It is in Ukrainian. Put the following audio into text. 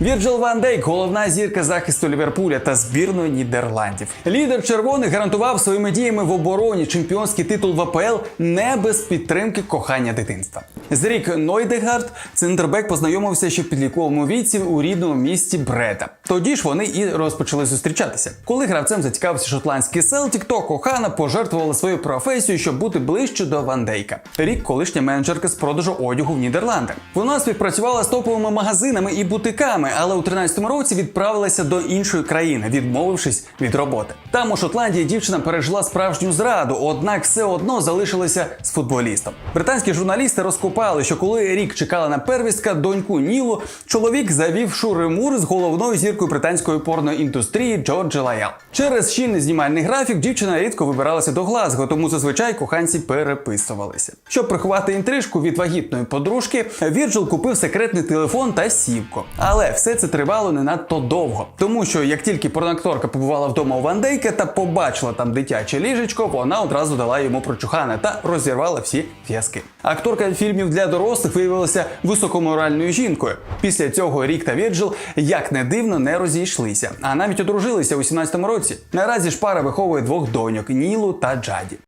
Вірджил Ван Дейк – головна зірка захисту Ліверпуля та збірної Нідерландів. Лідер червоних гарантував своїми діями в обороні чемпіонський титул в АПЛ не без підтримки кохання дитинства. Зрік Нойдегард центрбек познайомився ще в підліковому віці у рідному місті Бреда. Тоді ж вони і розпочали зустрічатися. Коли гравцем зацікавився шотландський Селтік, то кохана пожертвувала свою професію, щоб бути ближче до Ван Дейка. Рік колишня менеджерка з продажу одягу в Нідерландах. Вона співпрацювала з топовими магазинами і бутиками, але у 13-му році відправилася до іншої країни, відмовившись від роботи. Там у Шотландії дівчина пережила справжню зраду, однак все одно залишилася з футболістом. Британські журналісти розкопали, що коли рік чекала на первістка доньку Нілу, чоловік завів шури-мур з головною зіркою британської порної індустрії Джорджі Лаял. Через щільний знімальний графік дівчина рідко вибиралася до Глазго, тому зазвичай коханці переписувалися. Щоб приховати інтрижку від вагітної подружки, Вірджил купив секретний телефон та сівку. Але все це тривало не надто довго, тому що як тільки порноакторка побувала вдома у Ван Дейка та побачила там дитяче ліжечко, вона одразу дала йому прочухане та розірвала всі зв'язки. Акторка фільмів для дорослих виявилася високоморальною жінкою. Після цього Рік та Вірджил, як не дивно, не розійшлися, а навіть одружилися у 17-му році. Наразі ж пара виховує двох доньок Нілу та Джаді.